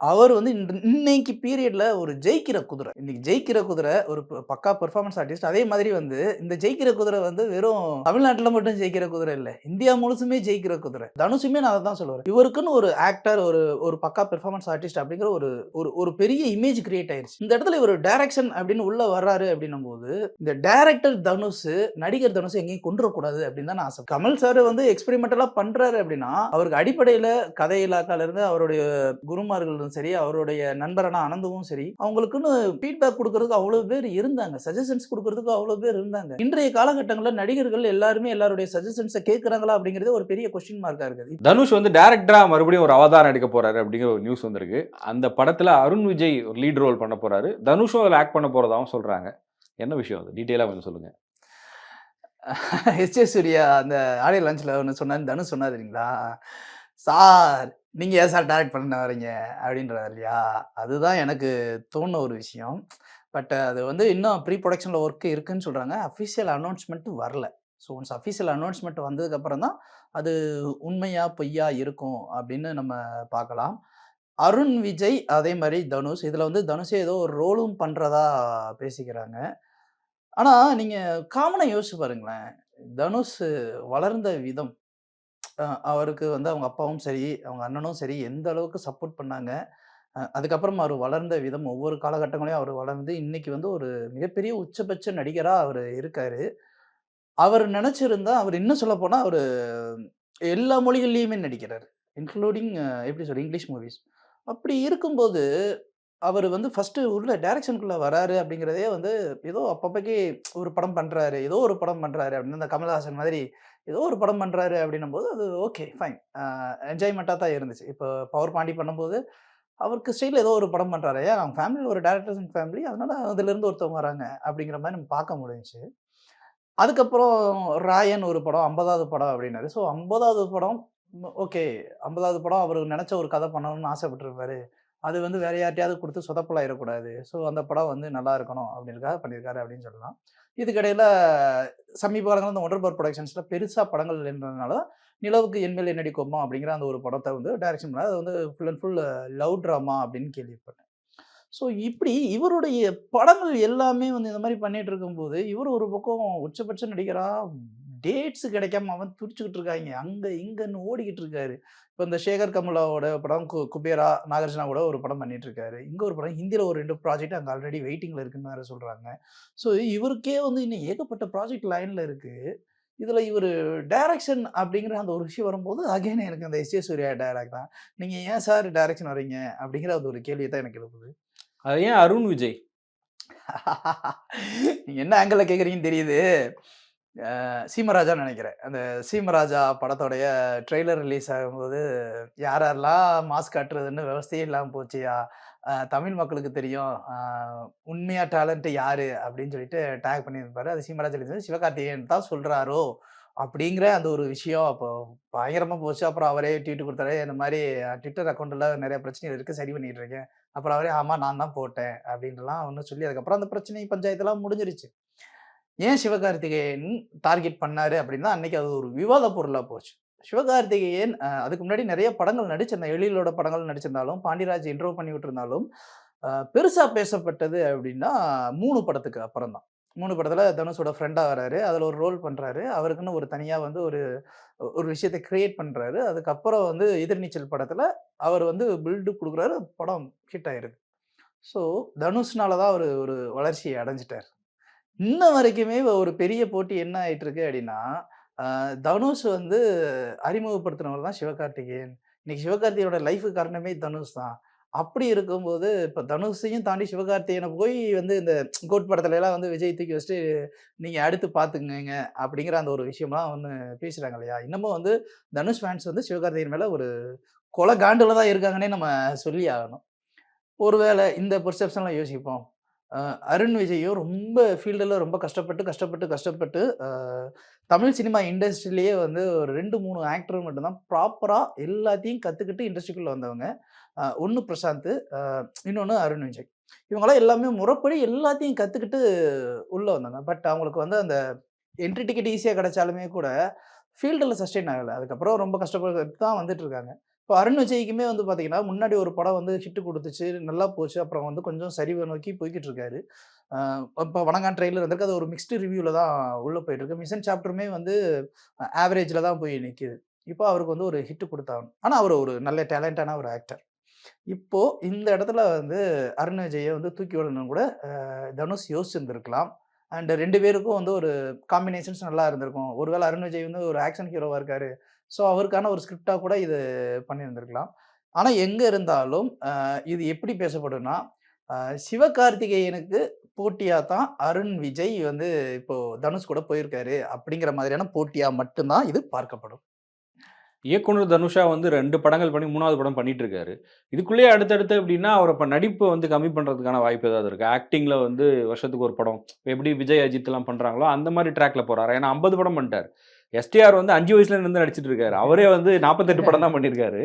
அவர் வந்து இன்று இன்னைக்கு பீரியட்ல ஒரு ஜெயிக்கிற குதிரை. இன்னைக்கு ஜெயிக்கிற குதிரை ஒரு ப பக்கா பெர்ஃபார்மன்ஸ் ஆர்டிஸ்ட். அதே மாதிரி வந்து இந்த ஜெயிக்கிற குதிரை வந்து வெறும் தமிழ்நாட்டுல மட்டும் ஜெயிக்கிற குதிரை இல்ல. இந்தியா முழுசுமே ஜெயிக்கிற குதிரை. தனுஷுமே நான் அதை தான் சொல்லுவேன். இவருக்குன்னு ஒரு ஆக்டர், ஒரு ஒரு பக்கா பெர்ஃபார்மன்ஸ் ஆர்டிஸ்ட் அப்படிங்கிற ஒரு ஒரு ஒரு பெரிய இமேஜ் கிரியேட் ஆயிருச்சு. இந்த இடத்துல இவர் டைரக்ஷன் அப்படின்னு உள்ள வர்றாரு அப்படின்னும் போது இந்த டைரக்டர் தனுஷ், நடிகர் தனுஷ் எங்கேயும் கொண்டுறக்கூடாது அப்படின்னு தான் நான் ஆசை. கமல் சார் வந்து எக்ஸ்பெரிமெண்டலா பண்றாரு அப்படின்னா, அவருக்கு அடிப்படையில கதை இலாக்கால இருந்து அவருடைய குருமார்களும் சரி, அவருடைய நண்பரான அனந்துவும் சரி, அவங்களுக்குன்னு ஃபீட்பேக் குடுக்கறதுக்கு அவ்வளவு பேர் இருந்தாங்க. சஜஷன்ஸ் குடுக்கறதுக்கு அவ்வளவு பேர் இருந்தாங்க. இன்றைய காலகட்டங்கள்ல நடிகர்கள் எல்லாருமே எல்லாருடைய சஜஷன்ஸ கேட்கறாங்களா அப்படிங்கிறதே ஒரு பெரிய கொஸ்டின் மார்க்கா இருக்குது. தனுஷ் வந்து டைரக்டரா மறுபடியும் ஒரு அவதாரம் எடுக்க போறாரு அப்படிங்கிற ஒரு நியூஸ் வந்திருக்கு. அந்த படத்துல அருண் விஜய் ஒரு லீட் ரோல் பண்ண போறாரு. தனுஷும் அதுல ஆக்ட் பண்ண போறதாவும் சொல்றாங்க. என்ன விஷயம் அது? டீட்டெயிலா கொஞ்சம் சொல்லுங்க. எஸ்.ஜே. சூர்யா அந்த ஆடியோ லான்ச்ல ஒண்ணு சொன்னாரு. தனுஷ் சொன்னாரு? "சார் நீங்கள் ஏன் சார் டேரக்ட் பண்ண வரீங்க?" அப்படின்றாரு இல்லையா? அதுதான் எனக்கு தோணுன ஒரு விஷயம். பட் அது வந்து இன்னும் ப்ரீ ப்ரொடக்ஷனில் ஒர்க் இருக்குன்னு சொல்கிறாங்க அஃபிஷியல் அனௌன்ஸ்மெண்ட் வரல. ஸோ ஒன்ஸ் அஃபிஷியல் அனௌன்ஸ்மெண்ட் வந்ததுக்கப்புறம் தான் அது உண்மையா, பொய்யா இருக்கும் அப்படின்னு நம்ம பார்க்கலாம். அருண் விஜய் அதே மாதிரி தனுஷ். இதில் வந்து தனுஷே ஏதோ ஒரு ரோலும் பண்ணுறதா பேசிக்கிறாங்க. ஆனால் நீங்கள் காமனாக யோசிச்சு பாருங்களேன். தனுஷ் வளர்ந்த விதம். அவருக்கு வந்து அவங்க அப்பாவும் சரி, அவங்க அண்ணனும் சரி எந்த அளவுக்கு சப்போர்ட் பண்ணாங்க. அதுக்கப்புறம் அவர் வளர்ந்த விதம் ஒவ்வொரு காலகட்டங்களையும் அவர் வளர்ந்து இன்னைக்கு வந்து ஒரு மிகப்பெரிய உச்சபட்ச நடிகராக அவர் இருக்காரு. அவர் நினச்சிருந்தா அவர் இன்னும் சொல்லப்போனால் அவர் எல்லா மொழிகள்லேயுமே நடிக்கிறார் இன்க்ளூடிங் எப்படி சொல்றது இங்கிலீஷ் மூவிஸ். அப்படி இருக்கும்போது, அவர் வந்து ஃபஸ்ட்டு உள்ள டைரக்ஷனுக்குள்ள வராரு அப்படிங்கிறதே வந்து ஏதோ அப்பப்பக்கி ஒரு படம் பண்றாரு. ஏதோ ஒரு படம் பண்றாரு அப்படின்னு இந்த கமல்ஹாசன் மாதிரி ஏதோ ஒரு படம் பண்றாரு அப்படின்னும்போது அது ஓகே ஃபைன். என்ஜாய்மெண்ட்டாக தான் இருந்துச்சு. இப்போ பவர் பாண்டி பண்ணும்போது, அவருக்கு ஸ்டைல்ல ஏதோ ஒரு படம் பண்ணுறாரு ஏன் அவங்க ஃபேமிலியில் ஒரு டேரக்டர்ஸ் இன் ஃபேமிலி அதனால அதுலேருந்து ஒருத்தவங்க வராங்க அப்படிங்கிற மாதிரி நம்ம பார்க்க முடிஞ்சுச்சு. அதுக்கப்புறம் ராயன் ஒரு படம் 50வது படம் அப்படின்னாரு. ஸோ 50வது படம் ஓகே 50வது படம் அவர் நினச்ச ஒரு கதை பண்ணணும்னு ஆசைப்பட்டுருப்பாரு. அது வந்து வேற யார்ட்டையாவது கொடுத்து சொதப்பலாயிடக்கூடாது ஸோ அந்த படம் வந்து நல்லா இருக்கணும் அப்படின்றக்காக பண்ணியிருக்காரு அப்படின்னு சொல்லலாம். இதுக்கிடையில் சமீப காலங்களில் அந்த ஒண்டர் ப்ரொடக்ஷன்ஸில் பெருசாக படங்கள் இல்லைன்றதுனால நிலவுக்கு என்மேல் என்னடி கோபம் அப்படிங்கிற அந்த ஒரு படத்தை வந்து டைரக்ஷன் பண்ணால் அது வந்து full and full love drama அப்படின்னு கேள்விப்பட்டேன். ஸோ இப்படி இவருடைய படங்கள் எல்லாமே வந்து இந்த மாதிரி பண்ணிட்டு இருக்கும்போது, இவர் ஒரு பக்கம் உச்சபட்ச நடிகராக டேட்ஸ் கிடைக்காம அவன் துடிச்சுக்கிட்டு இருக்காய்ங்க. அங்க, இங்கன்னு ஓடிக்கிட்டு இருக்காரு. இப்ப இந்த சேகர் கமுலாவோட படம் கு குபேரா, நாகார்ஜுனா கூட ஒரு படம் பண்ணிட்டு இருக்காரு. இங்க ஒரு படம் ஹிந்தில ஒரு 2 ப்ராஜெக்ட் அங்க ஆல்ரெடி வெயிட்டிங்ல இருக்குன்னு வேற சொல்றாங்க. ஸோ இவருக்கே வந்து இன்னும் ஏகப்பட்ட ப்ராஜெக்ட் லைன்ல இருக்கு. இதுல இவரு டைரக்ஷன் அப்படிங்கிற அந்த ஒரு விஷயம் வரும்போது, அகைன் எனக்கு அந்த எஸ்.ஜே. சூர்யா டயலாக் தான். "நீங்க ஏன் சார் டைரக்ஷன் வர்றீங்க?" அப்படிங்கிற அந்த ஒரு கேள்விய தான் எனக்கு எழுப்புது. அது ஏன் அருண் விஜய்? நீங்க என்ன ஆங்கிள்ல கேட்குறீங்கன்னு தெரியுது. சீமராஜா சீமராஜான்னு அந்த சீமராஜா படத்தோடைய ட்ரெய்லர் ரிலீஸ் ஆகும்போது, யார் யாரெல்லாம் மாஸ்க் காட்டுறதுன்னு விவஸ்தையே இல்லாமல் போச்சியா தமிழ் மக்களுக்கு தெரியும். உண்மையா டேலண்ட் யாரு? அப்படின்னு சொல்லிட்டு டேக் பண்ணியிருப்பாரு. அது சீமராஜா எழுதினது சிவகார்த்திகேயன் தான் சொல்றாரோ! அப்படிங்கிற அந்த ஒரு விஷயம் அப்போ பயங்கரமா போச்சு. அப்புறம் அவரே ட்வீட் கொடுத்தாரு இந்த மாதிரி ட்விட்டர் அக்கௌண்ட்டில் நிறைய பிரச்சனைகள் இருக்கு. சரி பண்ணிட்டு இருக்கேன். அப்புறம் அவரே ஆமா நான் தான் போட்டேன் அப்படின்லாம் ஒன்று சொல்லி அதுக்கப்புறம் அந்த பிரச்சனை பஞ்சாயத்துலாம் முடிஞ்சிருச்சு. ஏன் சிவகார்த்திகேயன் டார்கெட் பண்ணாரு அப்படின்னா, அன்னைக்கு அது ஒரு விவாத பொருளா போச்சு. சிவகார்த்திகேயன் அதுக்கு முன்னாடி நிறைய படங்கள் நடிச்சிருந்தேன் எழிலோட படங்கள் நடிச்சிருந்தாலும், பாண்டியராஜ் இன்ட்ரோ பண்ணி விட்டுருந்தாலும் பெருசாக பெருசா பேசப்பட்டது அப்படின்னா மூணு படத்துக்கு அப்புறம் தான். மூணு படத்துல தனுஷோட ஃப்ரெண்டாக வராரு. அதில் ஒரு ரோல் பண்றாரு. அவருக்குன்னு ஒரு தனியா வந்து ஒரு ஒரு விஷயத்த கிரியேட் பண்றாரு. அதுக்கப்புறம் வந்து எதிர்நீச்சல் படத்துல அவர் வந்து பில்டு கொடுக்குறாரு படம் ஹிட் ஆயிருது. ஸோ தனுஷ்னால தான் அவர் ஒரு வளர்ச்சியை அடைஞ்சிட்டார் இன்ன வரைக்குமே ஒரு பெரிய போட்டி என்ன ஆயிட்டு இருக்கு அப்படின்னா, தனுஷ் வந்து அறிமுகப்படுத்தினவர் தான் சிவகார்த்திகேயன். இன்னைக்கு சிவகார்த்திகேயனோட லைஃப்க்கு காரணமே தனுஷ் தான். அப்படி இருக்கும்போது, இப்போ தனுஷையும் தாண்டி சிவகார்த்திகேயனை போய் வந்து இந்த கோட் படத்துலலாம் வந்து விஜய் தூக்கி வச்சுட்டு, நீங்கள் அடுத்து பார்த்துக்குங்க அப்படிங்கிற அந்த ஒரு விஷயம்லாம் ஒன்று பேசுகிறாங்க இல்லையா? இன்னமும் வந்து தனுஷ் ஃபேன்ஸ் வந்து சிவகார்த்திகேயன் மேலே ஒரு கொலை காண்டில் தான் இருக்காங்கன்னே நம்ம சொல்லி ஆகணும். ஒருவேளை இந்த பெர்செப்ஷன்லாம் யோசிப்போம். அருண் விஜயும் ரொம்ப ஃபீல்டில் ரொம்ப கஷ்டப்பட்டு, கஷ்டப்பட்டு, கஷ்டப்பட்டு தமிழ் சினிமா இண்டஸ்ட்ரியிலேயே வந்து ஒரு 2, 3 ஆக்டர் மட்டும்தான் ப்ராப்பராக எல்லாத்தையும் கற்றுக்கிட்டு இண்டஸ்ட்ரிக்குள்ளே வந்தவங்க. ஒன்று பிரசாந்த், இன்னொன்று அருண் விஜய். இவங்களாம் எல்லாமே முறைப்படி எல்லாத்தையும் கற்றுக்கிட்டு உள்ளே வந்தாங்க. பட் அவங்களுக்கு வந்து அந்த என்ட்ரி டிக்கெட் ஈஸியாக கிடைச்சாலுமே கூட, ஃபீல்டில் சஸ்டெயின் ஆகலை அதுக்கப்புறம் ரொம்ப கஷ்டப்பட்டு தான் வந்துட்டு இருக்காங்க. இப்போ அருண் விஜய்க்குமே வந்து பார்த்தீங்கன்னா, முன்னாடி ஒரு படம் வந்து ஹிட்டு கொடுத்துச்சு நல்லா போச்சு. அப்புறம் வந்து கொஞ்சம் சரிவை நோக்கி போய்கிட்டு இருக்காரு. இப்போ வணங்கான் ட்ரெயிலர் வந்திருக்கு. அது ஒரு மிக்ஸ்டு ரிவ்யூவில் தான் உள்ளே போயிட்டுருக்கு. மிஷன் சாப்டருமே வந்து ஆவரேஜில் தான் போய் நிற்குது இப்போ அவருக்கு வந்து ஒரு ஹிட்டு கொடுத்தாங்க ஆனால் அவர் ஒரு நல்ல டேலண்டான ஒரு ஆக்டர். இப்போ இந்த இடத்துல வந்து அருண் விஜயை வந்து தூக்கி விடணும்னு கூட தனுஷ் யோசிச்சிருந்துருக்கலாம் அண்ட் ரெண்டு பேருக்கும் வந்து ஒரு காம்பினேஷன்ஸ் நல்லா இருந்திருக்கும். ஒருவேளை அருண் விஜய் வந்து ஒரு ஆக்ஷன் ஹீரோவாக இருக்காரு. ஸோ, அவருக்கான ஒரு ஸ்கிரிப்டாக கூட இது பண்ணியிருந்திருக்கலாம். ஆனால் எங்கே இருந்தாலும் இது எப்படி பேசப்படும்னா, சிவகார்த்திகேயனுக்கு போட்டியாக தான் அருண் விஜய் வந்து இப்போ தனுஷ் கூட போயிருக்காரு. அப்படிங்கிற மாதிரியான போட்டியாக மட்டும்தான் இது பார்க்கப்படும். இயக்குனர் தனுஷா வந்து ரெண்டு படங்கள் பண்ணி மூணாவது படம் பண்ணிட்டு இருக்காரு. இதுக்குள்ளேயே அடுத்தடுத்து எப்படின்னா, அவர் இப்போ நடிப்பு வந்து கம்மி பண்ணுறதுக்கான வாய்ப்பு ஏதாவது இருக்குது ஆக்டிங்கில் வந்து வருஷத்துக்கு ஒரு படம். எப்படி விஜய், அஜித்லாம் பண்ணுறாங்களோ அந்த மாதிரி ட்ராக்ல போகிறாரு ஏன்னா 50 படம் பண்ணிட்டார் எஸ்டிஆர் வந்து அஞ்சு வயசுல இருந்து நடிச்சிட்டு இருக்காரு. அவரே வந்து 48 படம் தான் பண்ணியிருக்காரு.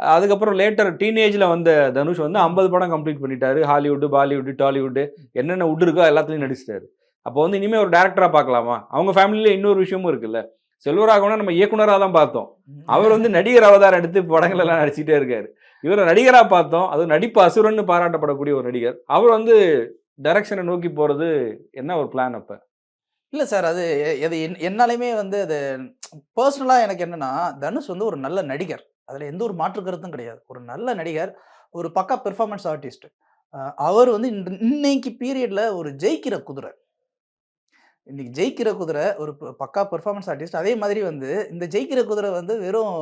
அதுக்கப்புறம் லேட்டர் டீனேஜில் வந்த தனுஷ் வந்து 50 படம் கம்ப்ளீட் பண்ணிட்டாரு. ஹாலிவுட், பாலிவுட், டாலிவுட் என்னென்ன உட் இருக்கோ எல்லாத்துலேயும் நடிச்சிட்டாரு. அப்போ வந்து இனிமேல் ஒரு டேரக்டராக பார்க்கலாமா? அவங்க ஃபேமிலியில் இன்னொரு விஷயமும் இருக்குல்ல. செல்வராகவனா நம்ம இயக்குனராக தான் பார்த்தோம். அவர் வந்து நடிகர் அவதாரம் எடுத்து படங்கள் எல்லாம் நடிச்சுட்டே இருக்காரு. இவரை நடிகராக பார்த்தோம். அது நடிப்பு அசுரன்னு பாராட்டப்படக்கூடிய ஒரு நடிகர். அவர் வந்து டைரக்ஷனை நோக்கி போகிறது என்ன ஒரு பிளான் அப்போ இல்லை சார். அது எ அது என் என்னாலையுமே வந்து அது பர்சனலாக எனக்கு என்னன்னா, தனுஷ் வந்து ஒரு நல்ல நடிகர். அதில் எந்த ஒரு மாற்று கருத்தும் கிடையாது. ஒரு நல்ல நடிகர். ஒரு பக்கா பெர்ஃபார்மன்ஸ் ஆர்டிஸ்ட். அவர் வந்து இன்னைக்கு பீரியடில் ஒரு ஜெயிக்கிற குதிரை. இன்னைக்கு ஜெயிக்கிற குதிரை ஒரு ப பக்கா பெர்ஃபார்மன்ஸ் ஆர்டிஸ்ட். அதே மாதிரி வந்து இந்த ஜெயிக்கிற குதிரை வந்து வெறும்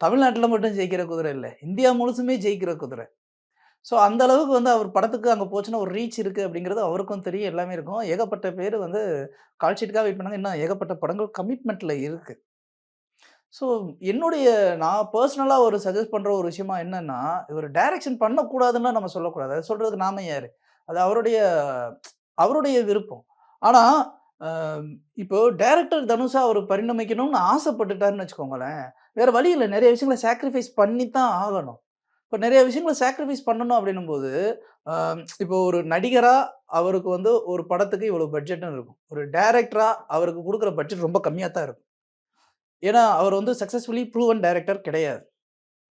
தமிழ்நாட்டில் மட்டும் ஜெயிக்கிற குதிரை இல்லை இந்தியா முழுசுமே ஜெயிக்கிற குதிரை. ஸோ, அந்த அளவுக்கு வந்து அவர் படத்துக்கு அங்கே போச்சுன்னா ஒரு ரீச் இருக்குது அப்படிங்கிறது அவருக்கும் தெரியும். எல்லாமே இருக்கும். ஏகப்பட்ட பேர் வந்து கால்ஷீட்டுக்காக வெயிட் பண்ணாங்க. இன்னும் ஏகப்பட்ட படங்கள் கமிட்மெண்ட்டில் இருக்குது ஸோ, என்னுடைய நான் பர்சனலாக ஒரு சஜஸ்ட் பண்ணுற ஒரு விஷயமா என்னென்னா இவர் டைரக்ஷன் பண்ணக்கூடாதுன்னு நம்ம சொல்லக்கூடாது. அதை சொல்கிறது நாம யார் அது அவருடைய அவருடைய விருப்பம். ஆனால் இப்போ டைரக்டர் தனுஷா அவர் பரிணமிக்கணும்னு ஆசைப்பட்டுட்டாருன்னு வச்சுக்கோங்களேன், வேறு வழி இல்லை நிறைய விஷயங்கள சாக்ரிஃபைஸ் பண்ணி தான் ஆகணும். இப்போ நிறைய விஷயங்கள சாக்ரிஃபைஸ் பண்ணணும் அப்படின்னும் போது இப்போ ஒரு நடிகரா அவருக்கு வந்து ஒரு படத்துக்கு இவ்வளோ பட்ஜெட்னு இருக்கும். ஒரு டைரக்டரா அவருக்கு கொடுக்குற பட்ஜெட் ரொம்ப கம்மியாக தான் இருக்கும். ஏன்னா, அவர் வந்து சக்சஸ்ஃபுல்லி ப்ரூவன் டைரக்டர் கிடையாது.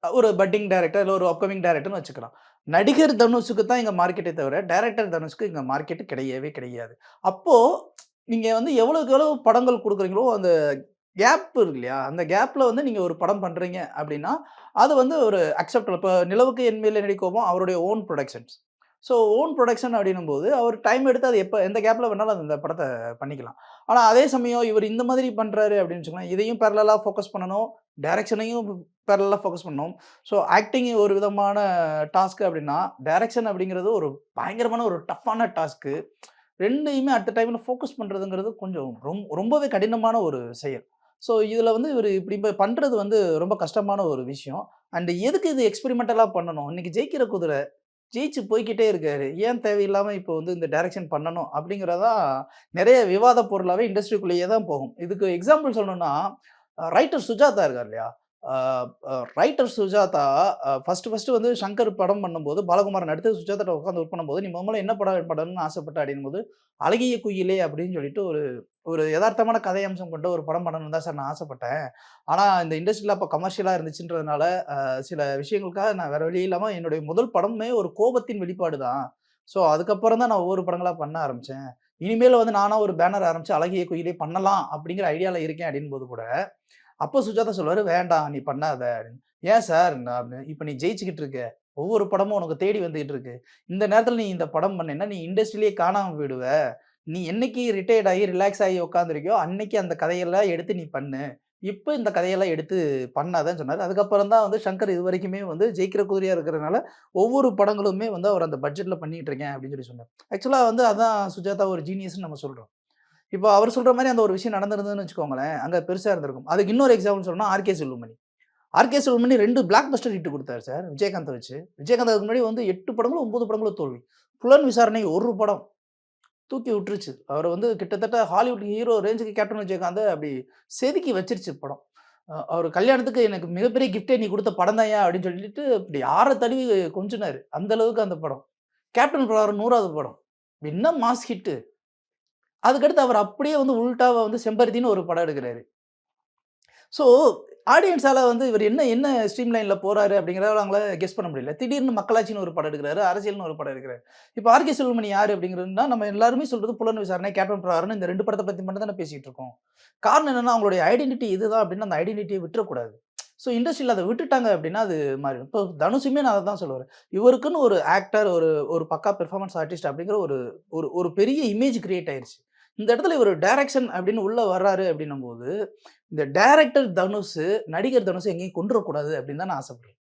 ஒரு பட்டிங் டைரக்டர் இல்லை ஒரு அப்கமிங் டைரக்டர்ன்னு வச்சுக்கலாம். நடிகர் தனுஷுக்கு தான் இங்கே மார்க்கெட்டே தவிர, டைரக்டர் தனுஷ்க்கு இங்கே மார்க்கெட்டு கிடையவே கிடையாது. அப்போது நீங்கள் வந்து எவ்வளோக்கு எவ்வளோ படங்கள் கொடுக்குறீங்களோ அந்த கேப் இருக்கு இல்லையா? அந்த கேப்பில் வந்து நீங்கள் ஒரு படம் பண்ணுறீங்க அப்படின்னா, அது வந்து ஒரு அக்செப்டபிள். இப்போ நிலவுக்கு என் மேலே என்னடி கோபம் அவருடைய own productions so, own production அப்படின்னும் போது அவர் டைம் எடுத்து அது எப்போ எந்த கேப்பில் வேணாலும் அந்த படத்தை பண்ணிக்கலாம். ஆனால் அதே சமயம் இவர் இந்த மாதிரி பண்ணுறாரு அப்படின்னு வச்சுக்கோங்களேன், இதையும் பேரலாக ஃபோக்கஸ் பண்ணணும். டைரக்ஷனையும் பேரலாக ஃபோக்கஸ் பண்ணணும். ஸோ, ஆக்டிங் ஒரு விதமான டாஸ்க்கு அப்படின்னா, டைரக்ஷன் அப்படிங்கிறது ஒரு பயங்கரமான ஒரு டஃப்பான டாஸ்க்கு. ரெண்டையுமே அட் டைமில் ஃபோக்கஸ் பண்ணுறதுங்கிறது கொஞ்சம் ரொம்ப ரொம்பவே கடினமான ஒரு செயல். ஸோ, இதில் வந்து இவர் இப்படி இப்போ பண்ணுறது வந்து ரொம்ப கஷ்டமான ஒரு விஷயம். அண்ட் எதுக்கு இது எக்ஸ்பெரிமெண்டலாக பண்ணணும்? இன்னைக்கு ஜெயிக்கிற குதிரை. ஜெயிச்சு போய்க்கிட்டே இருக்காரு. ஏன் தேவையில்லாமல் இப்போ வந்து இந்த டைரக்ஷன் பண்ணணும்? அப்படிங்கிறதா நிறைய விவாத பொருளாகவே இண்டஸ்ட்ரிக்குள்ளேயே தான் போகும். இதுக்கு எக்ஸாம்பிள் சொல்லணும்னா, ரைட்டர் சுஜாதா இருக்கார் இல்லையா? ரைட்டர் சுஜாதா ஃபஸ்ட்டு ஃபர்ஸ்ட் வந்து சங்கர் படம் பண்ணும்போது, பாலகுமாரன் அடுத்து சுஜாதா உட்காந்து ஒர்க் பண்ணும்போது, "நீ முதல்ல என்ன படம் படம்னு ஆசைப்பட்ட?" அப்படின்போது "அழகிய குயிலே" அப்படின்னு சொல்லிட்டு ஒரு ஒரு எதார்த்தமான கதை அம்சம் கொண்ட ஒரு படம் பண்ணணும் தான் சார் நான் ஆசைப்பட்டேன். ஆனால் இந்த இண்டஸ்ட்ரியில் அப்போ கமர்ஷியலாக இருந்துச்சுன்றதுனால, சில விஷயங்களுக்காக நான் வேற வழி இல்லாமல் என்னுடைய முதல் படமுமே ஒரு கோபத்தின் வெளிப்பாடு தான். ஸோ, அதுக்கப்புறம் தான் நான் ஒவ்வொரு படங்களாக பண்ண ஆரம்பித்தேன் இனிமேல் வந்து நானாக ஒரு பேனர் ஆரம்பிச்சு அழகிய குயிலே பண்ணலாம் அப்படிங்கிற ஐடியாவில் இருக்கேன் அப்படின்போது கூட, அப்போ சுஜாதா சொல்லுவார் "வேண்டாம் நீ பண்ணாத" அப்படின்னு. "ஏன் சார்?" நான் இப்போ நீ ஜெயிச்சுக்கிட்டு இருக்க. ஒவ்வொரு படமும் உனக்கு தேடி வந்துகிட்டு இருக்கு. இந்த நேரத்தில் நீ இந்த படம் பண்ணேன்னா, நீ இண்டஸ்ட்ரியிலேயே காணாமல் போயிடுவ. நீ என்னைக்கு ரிட்டையர்ட் ஆகி, ரிலாக்ஸ் ஆகி உட்காந்துருக்கியோ அன்னைக்கு அந்த கதையெல்லாம் எடுத்து நீ பண்ணு. இப்போ இந்த கதையெல்லாம் எடுத்து பண்ணாதன்னு" சொன்னார் அதுக்கப்புறம் தான் வந்து சங்கர் இது வரைக்குமே வந்து ஜெயிக்கிற குதிரையாக இருக்கிறதுனால, ஒவ்வொரு படங்களுமே வந்து அவர் அந்த பட்ஜெட்டில் பண்ணிகிட்டு இருக்கேன் அப்படின்னு சொல்லி சொன்னார். ஆக்சுவலாக வந்து அதான் சுஜாதா ஒரு ஜீனியஸ்ன்னு நம்ம சொல்கிறோம் இப்போ அவர் சொல்கிற மாதிரி அந்த ஒரு விஷயம் நடந்திருந்ததுன்னு வச்சுக்கோங்களேன், அங்கே பெருசாக இருந்திருக்கும். அதுக்கு இன்னொரு எக்ஸாம்பிள் சொன்னால் ஆர்.கே. செல்வமணி. ஆர்.கே. செல்வமணி ரெண்டு பிளாக் பஸ்டர் ஹிட் கொடுத்தாரு சார், விஜயகாந்தை வச்சு. விஜயகாந்த் அதுக்கு முன்னாடி வந்து 8 படங்களோ, 9 படங்களோ தோல்வி. புலன் விசாரணை ஒரு படம். தூக்கி விட்டுருச்சு. அவர் வந்து கிட்டத்தட்ட ஹாலிவுட் ஹீரோ ரேஞ்சுக்கு கேப்டன் விஜயகாந்த் அப்படி செதுக்கி வச்சிருச்சு படம். அவர் கல்யாணத்துக்கு எனக்கு மிகப்பெரிய கிஃப்ட்டே நீ கொடுத்த படம் தான் அப்படின்னு சொல்லிட்டு, இப்படி ஆற தழுவி கொஞ்சினார் அந்த அளவுக்கு அந்த படம். கேப்டன் பிரகாரம் நூறாவது படம். என்ன மாஸ் ஹிட்டு. அதுக்கடுத்து அவர் அப்படியே வந்து உல்டாவா வந்து செம்பருத்தின்னு ஒரு படம் எடுக்கிறாரு. ஸோ, ஆடியன்ஸால் வந்து இவர் என்ன என்ன ஸ்ட்ரீம் லைனில் போறாரு அப்படிங்கிறத அவங்கள கெஸ் பண்ண முடியல. திடீர்னு மக்களாட்சின்னு ஒரு படம் எடுக்கிறாரு அரசியல்னு ஒரு படம் எடுக்கிறாரு. இப்போ ஆர்கே செல்வமணி யார் அப்படிங்கிறதுனா நம்ம எல்லாருமே சொல்கிறது புலன் விசாரணை கேப்டன் பிரகாரன் இந்த ரெண்டு படத்தை பற்றி மட்டும் தானே பேசிகிட்டு இருக்கோம். காரணம் என்னென்னா அவங்களுடைய ஐடென்டிட்டி இதுதான் அப்படின்னு அந்த ஐடென்டிட்டியை விட்டுறக்கூடாது. ஸோ இண்டஸ்ட்ரியில் அதை விட்டுட்டாங்க அப்படின்னா அது மாறி இப்போ தனுஷுமே நான் அதை தான் சொல்லுவேன் இவருக்குன்னு ஒரு ஆக்டர் ஒரு ஒரு பக்கா பெர்ஃபார்மன்ஸ் ஆர்டிஸ்ட் அப்படிங்கிற ஒரு ஒரு ஒரு பெரிய இமேஜ் கிரியேட் ஆயிடுச்சு இந்த இடத்துல இவர் டைரக்ஷன் அப்படின்னு உள்ள வர்றாரு அப்படின்னும் போது இந்த டைரக்டர் தனுஷ் நடிகர் தனுஷ் எங்கேயும் கொண்டுறக்கூடாது அப்படின்னு தான் நான் ஆசைப்படுறேன்.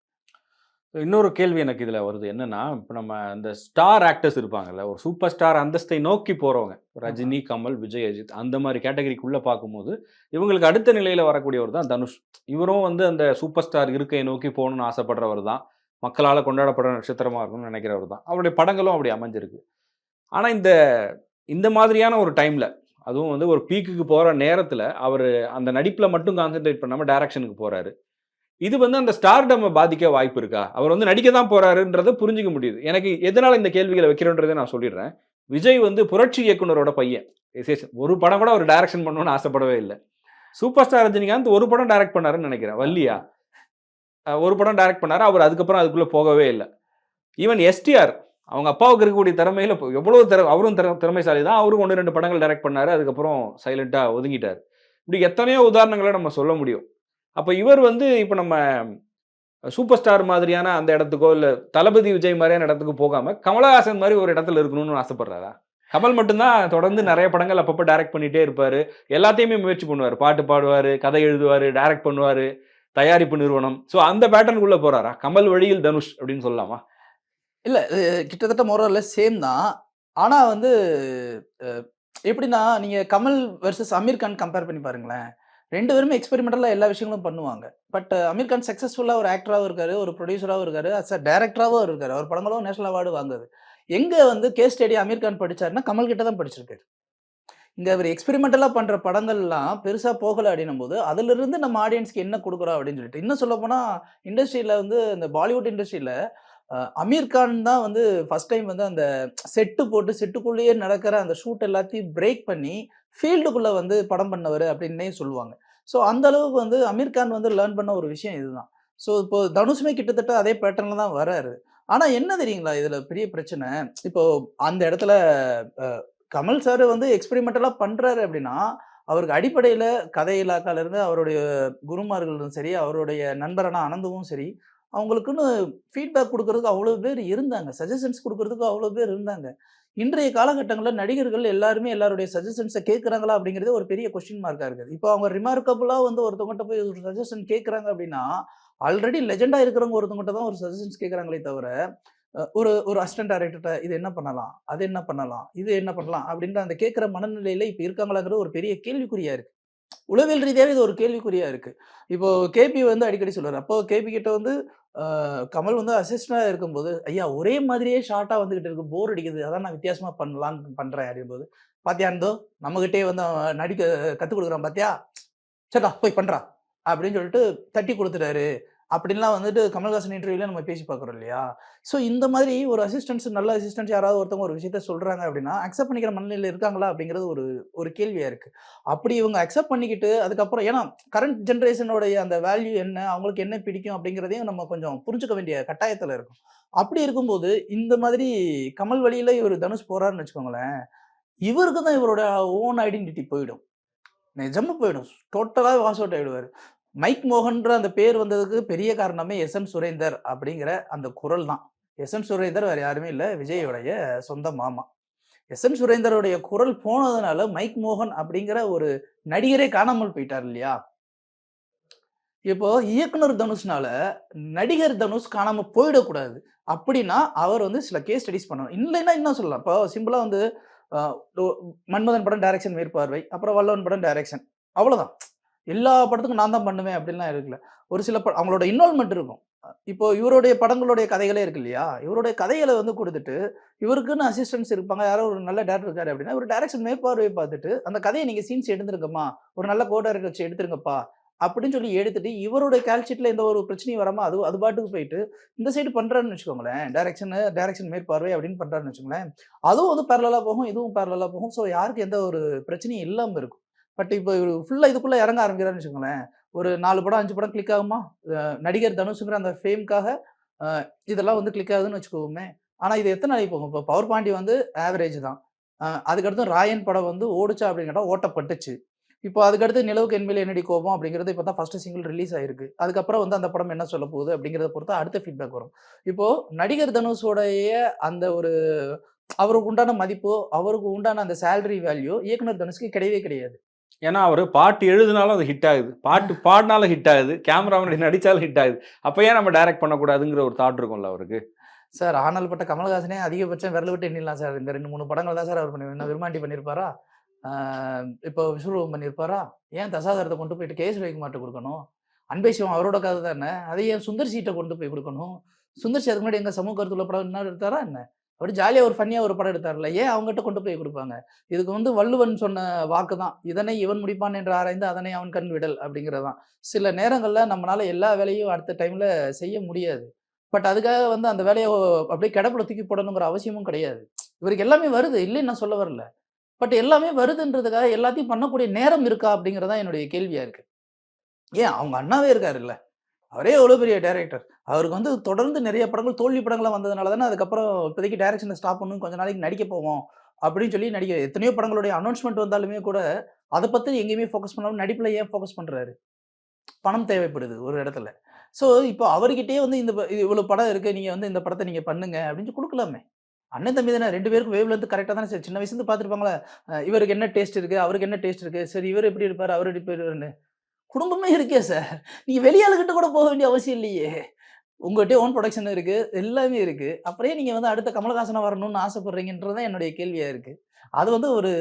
இன்னொரு கேள்வி எனக்கு இதுல வருது. என்னன்னா இப்போ நம்ம இந்த ஸ்டார் ஆக்டர்ஸ் இருப்பாங்கல்ல ஒரு சூப்பர் ஸ்டார் அந்தஸ்தை நோக்கி போறவங்க ரஜினி கமல் விஜய் அஜித் அந்த மாதிரி கேட்டகரிக்குள்ள பார்க்கும்போது இவங்களுக்கு அடுத்த நிலையில வரக்கூடியவர் தான் தனுஷ். இவரும் வந்து அந்த சூப்பர் ஸ்டார் இருக்கையை நோக்கி போகணும்னு ஆசைப்படுறவர் தான். மக்களால் கொண்டாடப்படுற நட்சத்திரமா இருக்கணும்னு நினைக்கிறவர் தான். அவருடைய படங்களும் அப்படி அமைஞ்சிருக்கு. ஆனா இந்த இந்த மாதிரியான ஒரு டைமில் அதுவும் வந்து ஒரு பீக்குக்கு போகிற நேரத்தில் அவர் அந்த நடிப்பில் மட்டும் கான்சென்ட்ரேட் பண்ணாமல் டைரக்ஷனுக்கு போகிறாரு இது வந்து அந்த ஸ்டார்டம் பாதிக்க வாய்ப்பு இருக்கா? அவர் வந்து நடிக்க தான் போகிறாருன்றத புரிஞ்சுக்க முடியுது. எனக்கு எதனால் இந்த கேள்விகளை வைக்கிறேன்றதை நான் சொல்லிடுறேன். விஜய் வந்து புரட்சி இயக்குனரோட பையன். ஒரு படம் கூட அவர் டைரக்ஷன் பண்ணணும்னு ஆசைப்படவே இல்லை. சூப்பர் ஸ்டார் ரஜினிகாந்த் ஒரு படம் டைரக்ட் பண்ணாருன்னு நினைக்கிறேன். வள்ளியா? ஒரு படம் டைரக்ட் பண்ணார். அவர் அதுக்கப்புறம் அதுக்குள்ளே போகவே இல்லை. ஈவன் எஸ்டிஆர் அவங்க அப்பாவுக்கு இருக்கக்கூடிய திறமையில இப்போ எவ்வளவு திற அவரும் திற திறமைசாலி தான் அவரும் ஒன்று ரெண்டு படங்கள் டைரக்ட் பண்ணாரு. அதுக்கப்புறம் சைலண்டா ஒதுங்கிட்டார். இப்படி எத்தனையோ உதாரணங்களை நம்ம சொல்ல முடியும். அப்போ இவர் வந்து இப்போ நம்ம சூப்பர் ஸ்டார் மாதிரியான அந்த இடத்துக்கோ இல்லை தளபதி விஜய் மாதிரியான இடத்துக்கு போகாம கமலஹாசன் மாதிரி ஒரு இடத்துல இருக்கணும்னு ஆசைப்படுறாரா? கமல் மட்டும்தான் தொடர்ந்து நிறைய படங்கள் அப்பப்போ டைரக்ட் பண்ணிட்டே இருப்பார். எல்லாத்தையுமே முயற்சி பண்ணுவார். பாட்டு பாடுவார் கதை எழுதுவார் டைரக்ட் பண்ணுவார். தயாரிப்பு நிறுவனம். ஸோ அந்த பேட்டர்னுக்குள்ளே போகிறாரா கமல் வழியில் தனுஷ் அப்படின்னு சொல்லலாமா? இல்ல இது கிட்டத்தட்ட மோரல்ல சேம் தான். ஆனா வந்து அஹ், எப்படின்னா நீங்க கமல் வெர்சஸ் அமீர் கான் கம்பேர் பண்ணி பாருங்களேன். ரெண்டு பேருமே எக்ஸ்பெரிமெண்டலா எல்லா விஷயங்களும் பண்ணுவாங்க. பட் அமீர் கான் சக்ஸஸ்ஃபுல்லாக ஒரு ஆக்டராகவும் இருக்காரு ஒரு ப்ரொடியூசராகவும் இருக்காரு அஸ் அ டேரக்டராகவும் இருக்காரு. அவர் படங்களும் நேஷனல் அவார்டு வாங்குது எங்க வந்து கே ஸ்டடி அமீர் கான் படிச்சாருன்னா கமல் கிட்ட தான் படிச்சிருக்காரு. இங்க அவர் எக்ஸ்பெரிமெண்டலா பண்ற படங்கள்லாம் பெருசா போகல அப்படின்னும் போது நம்ம ஆடியன்ஸ்க்கு என்ன கொடுக்குறோம் அப்படின்னு சொல்லிட்டு இன்னும் சொல்ல போனா இண்டஸ்ட்ரியில வந்து இந்த பாலிவுட் இண்டஸ்ட்ரியில அமீர் கான் தான் வந்து ஃபர்ஸ்ட் டைம் வந்து அந்த செட்டு போட்டு செட்டுக்குள்ளேயே நடக்கிற அந்த ஷூட் எல்லாத்தையும் பிரேக் பண்ணி ஃபீல்டுக்குள்ளே வந்து படம் பண்ணவர் அப்படின்னே சொல்லுவாங்க. ஸோ அந்த அளவுக்கு வந்து அமீர் கான் வந்து லேர்ன் பண்ண ஒரு விஷயம் இதுதான். ஸோ இப்போ தனுஷுமே கிட்டத்தட்ட அதே பேட்டர்னில் தான் வராரு. ஆனால் என்ன தெரியுங்களா? இதில் பெரிய பிரச்சனை இப்போ அந்த இடத்துல கமல் சார் வந்து எக்ஸ்பெரிமெண்டலாக பண்ணுறாரு அப்படின்னா அவருக்கு அடிப்படையில் கதை இலாக்காலேருந்து அவருடைய குருமார்களும் சரி அவருடைய நண்பரான அனந்தவும் சரி அவங்களுக்குன்னு ஃபீட்பேக் கொடுக்கறதுக்கு அவ்வளோ பேர் இருந்தாங்க. சஜஷன்ஸ் கொடுக்கறதுக்கு அவ்வளோ பேர் இருந்தாங்க. இன்றைய காலகட்டங்களில் நடிகர்கள் எல்லாருமே எல்லாருடைய சஜஷன்ஸை கேட்குறாங்களா அப்படிங்கிறதே ஒரு பெரிய கொஸ்டின் மார்க்காக இருக்குது. இப்போ அவங்க ரிமார்க்கபுளாக வந்து ஒருத்தவங்ககிட்ட போய் ஒரு சஜஷன் கேட்குறாங்க அப்படின்னா ஆல்ரெடி லெஜெண்டாக இருக்கிறவங்க ஒருத்தவங்ககிட்ட தான் ஒரு சஜஷன்ஸ் கேட்குறாங்களே தவிர ஒரு ஒரு அசிஸ்டன்ட் டைரக்டர்கிட்ட இது என்ன பண்ணலாம்? அது என்ன பண்ணலாம்? இது என்ன பண்ணலாம்? அப்படின்ற அந்த கேட்குற மனநிலையில் இப்போ இருக்காங்களாங்கிற ஒரு பெரிய கேள்விக்குறியாக இருக்குது உளவியல் ரீதியாகவே இது ஒரு கேள்விக்குறியா இருக்கு. இப்போ கேபி வந்து அடிக்கடி சொல்றாரு. அப்போ கேபி கிட்ட வந்து கமல் வந்து அசிஸ்டண்டாக இருக்கும்போது ஐயா ஒரே மாதிரியே ஷார்ட்டாக வந்துகிட்டு இருக்கு. போர் அடிக்குது. அதான் நான் வித்தியாசமா பண்ணலான்னு பண்றேன். அப்படிங்கும்போது பாத்தியா இருந்தோ நம்மகிட்டே வந்து அவன் நடிக்க கற்றுக் கொடுக்குறான் பாத்தியா? சரிடா போய் பண்றா. அப்படின்னு சொல்லிட்டு தட்டி கொடுத்துட்டாரு. அப்படின்லாம் வந்துட்டு கமல்ஹாசன் இன்டர்வியூல நம்ம பேசி பார்க்குறோம் இல்லையா? ஸோ இந்த மாதிரி ஒரு அசிஸ்டன்ஸ் நல்ல அசிஸ்டன்ஸ் யாராவது ஒருத்தவங்க ஒரு விஷயத்த சொல்கிறாங்க அப்படின்னா அக்செப்ட் பண்ணிக்கிற மனநிலையில் இருக்காங்களா அப்படிங்கிறது ஒரு ஒரு கேள்வியாக இருக்குது அப்படி இவங்க அக்செப்ட் பண்ணிக்கிட்டு அதுக்கப்புறம் ஏன்னா கரண்ட் ஜென்ரேஷனோடைய அந்த வேல்யூ என்ன அவங்களுக்கு என்ன பிடிக்கும் அப்படிங்கிறதையும் நம்ம கொஞ்சம் புரிஞ்சுக்க வேண்டிய கட்டாயத்தில் இருக்கும். அப்படி இருக்கும்போது இந்த மாதிரி கமல் வழியில் இவர் தனுஷ் போகிறாருன்னு வச்சுக்கோங்களேன் இவருக்கு தான் இவரோட ஓன் ஐடென்டிட்டி போயிடும். நிஜமாக போயிடும். டோட்டலாக வாஷ் அவுட் ஆகிடுவார் மைக் மோகன்ற அந்த பேர் வந்ததுக்கு பெரிய காரணமே எஸ் எம் சுரேந்தர் அப்படிங்கிற அந்த குரல் தான் எஸ் எம் சுரேந்தர் வேற யாருமே இல்லை விஜயோடைய சொந்த மாமா. எஸ் எம் சுரேந்தருடைய குரல் போனதுனால மைக் மோகன் அப்படிங்கிற ஒரு நடிகரே காணாமல் போயிட்டார் இல்லையா? இப்போ இயக்குனர் தனுஷ்னால நடிகர் தனுஷ் காணாம போயிடக்கூடாது. அப்படின்னா அவர் வந்து சில கேஸ் ஸ்டடிஸ் பண்ணணும். இல்லைன்னா என்ன சொல்லலாம்? இப்போ சிம்பிளா வந்து மன்மதன் படம் டைரக்ஷன் மேற்பார்வை அப்புறம் வல்லவன் படம் டைரக்ஷன் அவ்வளவுதான். எல்லா படத்துக்கும் நான் தான் பண்ணுவேன் அப்படின்லாம் இருக்குல்ல. ஒரு சில படம் அவங்களோட இன்வால்மெண்ட் இருக்கும். இப்போ இவருடைய படங்களுடைய கதைகளே இருக்கு இல்லையா? இவருடைய கதைகளை வந்து கொடுத்துட்டு இவருக்குன்னு அசிஸ்டன்ஸ் இருப்பாங்க. யாரோ ஒரு நல்ல டேரக்டர் இருக்காரு அப்படின்னா ஒரு டேரக்ஷன் மேற்பார்வையை பார்த்துட்டு அந்த கதையை நீங்கள் சீன்ஸ் எடுத்துருங்கம்மா ஒரு நல்ல கோ டேரக்டர் வச்சு எடுத்துருங்கப்பா அப்படின்னு சொல்லி எடுத்துட்டு இவருடைய கால்ஷீட்ல எந்த ஒரு பிரச்சனையும் வராமல் அது அது பாட்டுக்கு போயிட்டு இந்த சைடு பண்ணுறான்னு வச்சுக்கோங்களேன். டேரக்ஷனு டேரக்ஷன் மேற்பார்வை அப்படின்னு பண்ணுறான்னு வச்சுக்கோங்களேன். அதுவும் வந்து பேரலாக போகும் இதுவும் பேரலாக போகும். ஸோ யாருக்கு எந்த ஒரு பிரச்சனையும் இல்லாமல் இருக்கும். பட் இப்போ இவர் ஃபுல்லாக இதுக்குள்ளே இறங்க ஆரம்பிக்கிறான்னு வச்சுக்கோங்களேன். ஒரு நாலு படம் அஞ்சு படம் கிளிக் ஆகுமா? நடிகர் தனுஷுங்கிற அந்த ஃபேம்க்காக இதெல்லாம் வந்து கிளிக் ஆகுதுன்னு வச்சுக்கோமே. ஆனால் இது எத்தனை நாளைக்கு போகும் இப்போ பவர் பாண்டி வந்து ஆவரேஜ் தான். அதுக்கடுத்து ராயன் படம் வந்து ஓடுச்சா அப்படின்னு கேட்டால் ஓட்டப்பட்டுச்சு. இப்போ அதுக்கடுத்து நிலவுக்கு என்மேல் என்னடி கோபம் அப்படிங்கிறது இப்போ தான் ஃபஸ்ட்டு சிங்கிள் ரிலீஸ் ஆயிருக்கு. அதுக்கப்புறம் வந்து அந்த படம் என்ன சொல்ல போகுது அப்படிங்கிறத பொறுத்து அடுத்த ஃபீட்பேக் வரும். இப்போது நடிகர் தனுஷோடைய அந்த ஒரு அவருக்கு உண்டான மதிப்பு அவருக்கு உண்டான அந்த சேலரி வேல்யூ இயக்குனர் தனுஷ்க்கு கிடையவே கிடையாது. ஏன்னா அவர் பாட்டு எழுதினாலும் அது ஹிட் ஆகுது. பாட்டு பாடினாலும் ஹிட் ஆகுது. கேமரா முன்னாடி நடிச்சாலும் ஹிட் ஆகுது. அப்போ ஏன் நம்ம டைரக்ட் பண்ணக்கூடாதுங்கிற ஒரு தாட் இருக்கும்ல அவருக்கு? சார் ஆனால் பட்ட கமலஹாசனே அதிகபட்சம் விரல் விட்டு எண்ணிடலாம் சார். இந்த ரெண்டு மூணு படங்கள் தான் சார் அவர் பண்ணி என்ன விரும்மாண்டி பண்ணியிருப்பாரா இப்போ விஸ்வரூபம் பண்ணியிருப்பாரா ஏன் தசாதரத்தை கொண்டு போயிட்டு கேஎஸ் ரவிக்குமார்ட்ட கொடுக்கணும்? அன்பை சிவம் அவரோட கதை தானே அதை ஏன் சுந்தர் சீட்டை கொண்டு போய் கொடுக்கணும்? சுந்தர் சி அதுக்கு முன்னாடி எங்க சமூக கருத்துள்ள படம் என்ன எடுத்தாரா என்ன? அவர் ஜாலியாக ஒரு ஃபன்னியாக ஒரு படம் எடுத்தார்ல. ஏன் அவங்ககிட்ட கொண்டு போய் கொடுப்பாங்க? இதுக்கு வந்து வள்ளுவன் சொன்ன வாக்கு தான் இதனை இவன் முடிப்பான் என்று ஆராய்ந்து அதனை அவன் கண் விடல் அப்படிங்கிறதான். சில நேரங்களில் நம்மளால் எல்லா வேலையும் அடுத்த டைமில் செய்ய முடியாது. பட் அதுக்காக வந்து அந்த வேலையை அப்படியே கிடப்பில் தூக்கி போடணுங்கிற அவசியமும் கிடையாது. இவருக்கு எல்லாமே வருது. இல்லைன்னு நான் சொல்ல வரல. பட் எல்லாமே வருதுன்றதுக்காக எல்லாத்தையும் பண்ணக்கூடிய நேரம் இருக்கா அப்படிங்கிறதான் என்னுடைய கேள்வியாக இருக்குது ஏன்? அவங்க அண்ணாவே இருக்காருல்ல. அவரே எவ்வளோ பெரிய டைரக்டர் அவருக்கு வந்து தொடர்ந்து நிறைய படங்கள் தோல்வி படங்கள்லாம் வந்ததுனால தானே அதுக்கப்புறம் இப்போதைக்கு டைரக்ஷனை ஸ்டாப் பண்ணணும் கொஞ்ச நாளைக்கு நடிக்க போவோம் அப்படின்னு சொல்லி நடிக்க எத்தனையோ படங்களுடைய அனௌன்ஸ்மெண்ட் வந்தாலுமே கூட அதை பற்றி எங்கேயுமே ஃபோக்கஸ் பண்ணாலும் நடிப்பில் ஏன் ஃபோக்கஸ் பண்ணுறாரு பணம் தேவைப்படுது ஒரு இடத்துல. ஸோ இப்போ அவர்கிட்டயே வந்து இந்த இவ்வளோ படம் இருக்குது நீங்கள் வந்து இந்த படத்தை நீங்கள் பண்ணுங்க அப்படின்னு சொல்லி கொடுக்கலாமே. அண்ணன் தம்பி தானே ரெண்டு பேருக்கும் வேவ்ல இருந்து கரெக்டாக தானே சரி. சின்ன வயசுலேருந்து பார்த்துருப்பாங்களே இவருக்கு என்ன டேஸ்ட் இருக்குது அவருக்கு என்ன டேஸ்ட் இருக்குது சரி இவர் எப்படி இருப்பார் அவர் எப்படி இருப்பாருன்னு குடும்பமே இருக்கே சார். நீங்கள் வெளியாளுக்கிட்ட கூட போக வேண்டிய அவசியம் இல்லையே. உங்கள்கிட்ட ஓன் ப்ரொடக்ஷன் இருக்குது எல்லாமே இருக்குது அப்படியே நீங்கள் வந்து அடுத்த கமலஹாசனை வரணும்னு ஆசைப்படுறீங்கன்றது தான் என்னுடைய கேள்வியாக இருக்குது அது வந்து ஒரு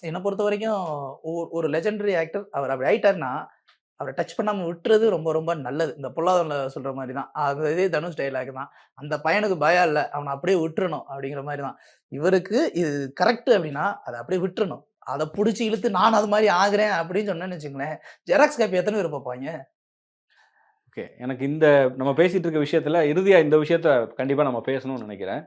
என்னை பொறுத்த வரைக்கும் ஒரு- ஒரு லெஜெண்டரி ஆக்டர் அவர் அப்படி ஆயிட்டார்னா அவரை டச் பண்ணாமல் விட்டுறது ரொம்ப ரொம்ப நல்லது. இந்த பொல்லாதவனில் சொல்கிற மாதிரி தான். அது இதே தனுஷ் டைலாக் தான். அந்த பையனுக்கு பயம் இல்லை. அவனை அப்படியே விட்டுறணும் அப்படிங்கிற மாதிரி தான். இவருக்கு இது கரெக்ட் அப்படின்னா அதை அப்படியே விட்டுறணும். அதை பிடிச்சி இழுத்து நான் அது மாதிரி ஆகுறேன் அப்படின்னு சொன்னேன்னு வச்சுங்களேன் ஜெராக்ஸ் காப்பி எத்தனை பேர் பார்ப்பாங்க ஓகே. எனக்கு இந்த நம்ம பேசிட்டு இருக்க விஷயத்துல இறுதியா இந்த விஷயத்த கண்டிப்பா நம்ம பேசணும்னு நினைக்கிறேன்.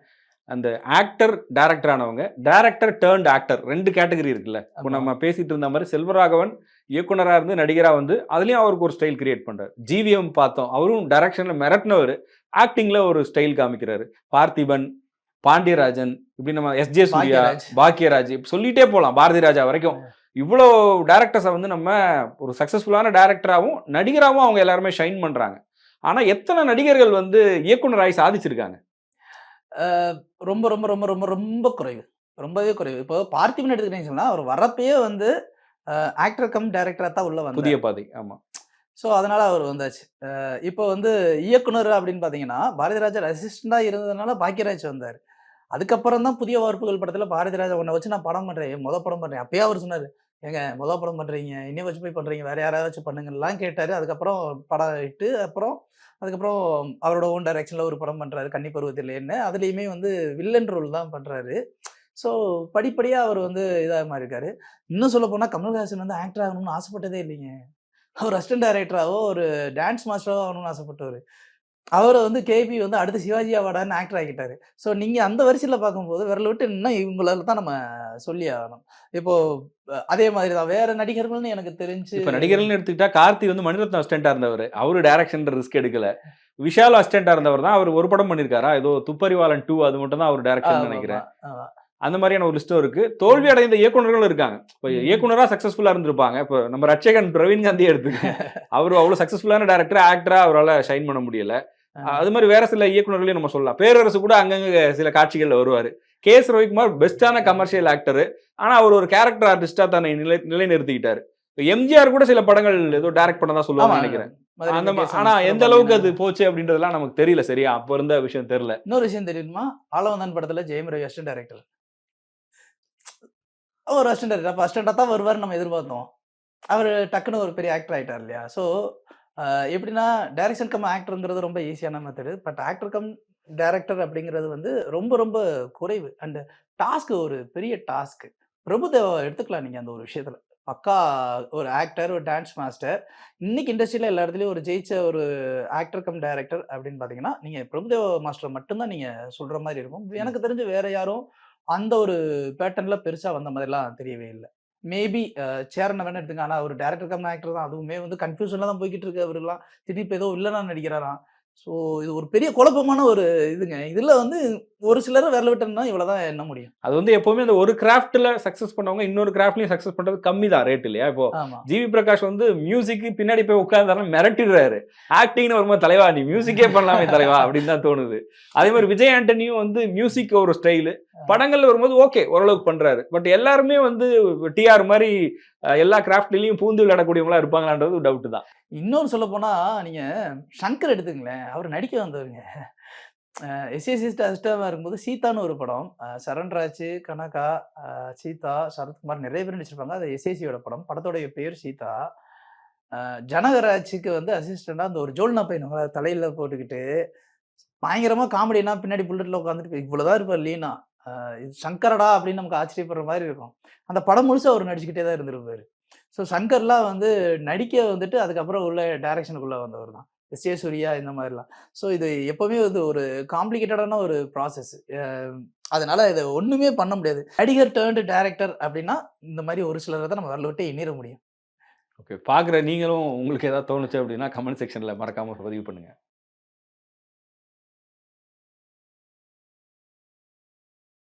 அந்த ஆக்டர் டைரக்டர் ஆனவங்க டைரக்டர் டேர்ன்ட் ஆக்டர் ரெண்டு கேட்டகரி இருக்குல்ல. இப்போ. நம்ம பேசிட்டு இருந்த மாதிரி செல்வராகவன் இயக்குனரா இருந்து நடிகரா வந்து அதுலயும் அவருக்கு ஒரு ஸ்டைல் கிரியேட் பண்றாரு. ஜிவிஎம் பார்த்தோம். அவரும் டைரக்ஷன்ல மிரட்டினவர். ஆக்டிங்ல ஒரு ஸ்டைல் காமிக்கிறாரு. பார்த்திபன் பாண்டியராஜன் இப்படி நம்ம எஸ். ஜே. சூர்யா. பாக்கியராஜ் சொல்லிட்டே போலாம் பாரதி ராஜா வரைக்கும் இவ்வளோ டேரக்டர்ஸை வந்து நம்ம ஒரு சக்ஸஸ்ஃபுல்லான டேரக்டராகவும் நடிகராகவும் அவங்க எல்லாருமே ஷைன் பண்ணுறாங்க ஆனால் எத்தனை நடிகர்கள் வந்து இயக்குனராகி சாதிச்சிருக்காங்க? ரொம்ப ரொம்ப ரொம்ப ரொம்ப ரொம்ப குறைவு. ரொம்பவே குறைவு. இப்போ பார்த்திபன் எடுத்துக்கிட்டீங்கன்னு அவர் வரப்பயே வந்து ஆக்டர் கம் டைரக்டராக தான் உள்ள வந்து புதிய பாதை ஆமாம் ஸோ அதனால அவர் வந்தாச்சு. இப்போ வந்து இயக்குனர் அப்படின்னு பார்த்தீங்கன்னா பாரதிராஜா அசிஸ்டண்டாக இருந்ததுனால பாக்கியராஜ் வந்தார். அதுக்கப்புறம் தான் புதிய வார்ப்புகள் படத்தில் பாரதிராஜா உன்னை வச்சு நான் படம் பண்ணுறேன் முத படம் பண்ணுறேன் அப்பயே அவர் சொன்னார் ஏங்க முத படம் பண்ணுறீங்க இன்னும் வச்சு போய் பண்ணுறீங்க வேற யாராவது வச்சு பண்ணுங்கலாம் கேட்டார். அதுக்கப்புறம் படம் இட்டு அப்புறம் அதுக்கப்புறம் அவரோட ஓன் டைரக்ஷனில் ஒரு படம் பண்ணுறாரு கன்னிப்பருவத்திலேன்னு அதுலேயுமே வந்து வில்லன் ரோல் தான் பண்ணுறாரு ஸோ படிப்படியாக அவர் வந்து இதாக மாதிரி இருக்காரு இன்னும் சொல்ல போனால் கமல்ஹாசன் வந்து ஆக்டர் ஆகணும்னு ஆசைப்பட்டதே இல்லைங்க. அவர் அசிஸ்டன்ட் டைரக்டராகவோ ஒரு டான்ஸ் மாஸ்டராகவோ ஆகணும்னு ஆசைப்பட்டவர். அவரை வந்து கேபி வந்து அடுத்து சிவாஜி அவார்டான்னு ஆக்டர் ஆக்கிட்டாரு. ஸோ நீங்கள் அந்த வரிசையில் பார்க்கும்போது விரல விட்டு இன்னும் இவங்களால தான் நம்ம சொல்லி ஆகணும். இப்போ அஹ், அதே மாதிரி தான் வேற நடிகர்கள்னு எனக்கு தெரிஞ்சு இப்போ நடிகர்கள்னு எடுத்துக்கிட்டா கார்த்தி வந்து மணிரத்னம் அசிஸ்டண்டாக இருந்தவர். அவரு டைரக்ஷன் ரிஸ்க் எடுக்கல. விஷால் அசிஸ்டண்டாக இருந்தவர் தான் அவர் ஒரு படம் பண்ணியிருக்காரா ஏதோ துப்பறிவாளன் டூ அது மட்டும் தான் அவர் டைரக்ஷன் நினைக்கிறேன். அந்த மாதிரியான ஒரு லிஸ்ட்டும் இருக்கு. தோல்வி அடைந்த இயக்குனர்களும் இருக்காங்க. இப்போ. இயக்குனரா சக்சஸ்ஃபுல்லா இருந்திருப்பாங்க. இப்போ நம்ம ரட்சகன் பிரவீன் காந்தி எடுத்துக்க. அவர் அவ்வளவு சக்சஸ்ஃபுல்லான டேரக்டர் ஆக்டரா அவரால் ஷைன் பண்ண முடியல. அது மாதிரி வேற சில இயக்குனர்களையும் நம்ம சொல்லலாம். பேரரசு கூட அங்கங்க சில காட்சிகள்ல வருவாரு. கே எஸ் ரவிக்குமார் பெஸ்டான கமர்ஷியல் ஆக்டர் ஆனா அவர் ஒரு கேரக்டர் ஆர்டிஸ்டா தன்னை நிலை நிலைநிறுத்திக்கிட்டாரு. எம்ஜிஆர் கூட சில படங்கள் ஏதோ டைரக்ட் பண்ண தான் சொல்லுவாங்க நினைக்கிறேன். மதுரை அந்த மா- முருகேசன் ஆனா எந்த அளவுக்கு அது போச்சு அப்படின்றதெல்லாம் நமக்கு தெரியல சரியா? அப்ப இருந்த விஷயம் தெரியல. இன்னொரு விஷயம் தெரியுமா? ஆலவந்தான் படத்துல ஜெயம் ரவி அசிஸ்டன்ட் டைரக்டர் ஒரு டைரக்டர் அப்போ அசிஸ்டண்டாக தான் வருவார் நம்ம எதிர்பார்த்தோம். அவர் டக்குன்னு ஒரு பெரிய ஆக்டர் ஆயிட்டார் இல்லையா? ஸோ எப்படின்னா டைரக்ஷன் கம் ஆக்டருங்கிறது ரொம்ப ஈஸியான method but actor come director அப்படிங்கிறது வந்து ரொம்ப ரொம்ப குறைவு. அண்ட் டாஸ்க் ஒரு பெரிய டாஸ்க் பிரபுதேவா எடுத்துக்கலாம் நீங்கள் அந்த ஒரு விஷயத்தில். பக்கா ஒரு ஆக்டர் ஒரு டான்ஸ் மாஸ்டர் இன்னைக்கு இண்டஸ்ட்ரியில் எல்லா இடத்துலையும் ஒரு ஜெயிச்ச ஒரு ஆக்டர் கம் டைரக்டர் அப்படின்னு பார்த்தீங்கன்னா நீங்கள் பிரபுதேவா மாஸ்டர் மட்டும்தான் நீங்கள் சொல்கிற மாதிரி இருக்கும். எனக்கு தெரிஞ்சு வேற யாரும் அந்த ஒரு பேட்டர்ன்ல பெருசாக வந்த மாதிரிலாம் தெரியவே இல்லை. மேபி சேரனை வேணா எடுத்துங்க. ஆனால் அவர் டேரக்டர் கம் ஆக்டர் தான். அதுவுமே வந்து கன்ஃபியூஷன்ல தான் போய்கிட்டு இருக்கு அவர்லாம். திடீர் ஏதோ வில்லனா நடிக்கிறாராம். ஸோ இது ஒரு பெரிய குழப்பமான ஒரு இதுங்க. இதுல வந்து ஒரு சிலர் விரல விட்டோம்னா இவ்வளவுதான் எண்ண முடியும். அது வந்து எப்பவுமே அந்த ஒரு கிராஃப்ட்ல சக்சஸ் பண்ணவங்க இன்னொரு கிராஃப்ட்லயும் சக்சஸ் பண்றது கம்மி தான் ரேட் இல்லையா? இப்போ ஜிவி பிரகாஷ் வந்து மியூசிக்கு பின்னாடி போய் உட்கார்ந்தாருன்னா மிரட்டிடுறாரு. ஆக்டிங்னு வரும்போது தலைவா நீ மியூசிக்கே பண்ணலாமே தலைவா அப்படின்னு தான் தோணுது. அதே மாதிரி விஜய் ஆண்டனியும் வந்து மியூசிக் ஒரு ஸ்டைலு. படங்கள்ல வரும்போது ஓகே ஓரளவுக்கு பண்றாரு. பட் எல்லாருமே வந்து டிஆர் மாதிரி எல்லா கிராஃப்ட்லயும் பூந்து விளையாடக்கூடியவங்களா இருப்பாங்களான்றது டவுட் தான். இன்னொரு சொல்ல போனால் நீங்கள் சங்கர் எடுத்துங்களேன் அவர் நடிக்க வந்தவருங்க. எஸ்ஏசிஸ்ட் அசிஸ்டாக இருக்கும்போது சீதான்னு ஒரு படம். சரண்ராஜ் கனகா சீதா சரத்குமார் நிறைய பேர் நடிச்சிருப்பாங்க. அது எஸ்ஏசியோட படம். படத்தோடைய பேர் சீதா. ஜனகராஜுக்கு வந்து அசிஸ்டண்டாக அந்த ஒரு ஜோல்னா பையன் தலையில் போட்டுக்கிட்டு பயங்கரமாக காமெடினா பின்னாடி புல்லட்ல உட்காந்துட்டு இவ்வளோதான் இருப்பார் லீனா. இது சங்கரடா அப்படின்னு நமக்கு ஆச்சரியப்படுற மாதிரி இருக்கும். அந்த படம் முழுசாக அவர் நடிச்சுக்கிட்டே தான் இருந்திருப்பாரு. ஸோ சங்கர்லாம் வந்து நடிக்க வந்துட்டு அதுக்கப்புறம் உள்ள டைரக்ஷனுக்குள்ளே வந்தவர் தான். எஸ் ஏ சூர்யா இந்த மாதிரிலாம். ஸோ இது எப்போவுமே வந்து ஒரு காம்ப்ளிகேட்டடான ஒரு ப்ராசஸ் அதனால இதை ஒன்றுமே பண்ண முடியாது. நடிகர் டேர்ன்டு டேரக்டர் அப்படின்னா இந்த மாதிரி ஒரு சிலரை தான் நம்ம வரல விட்டு இணைய முடியும். ஓகே பார்க்குற நீங்களும் உங்களுக்கு ஏதாவது தோணுச்சு அப்படின்னா கமெண்ட் செக்ஷனில் மறக்காமல் பதிவு பண்ணுங்கள்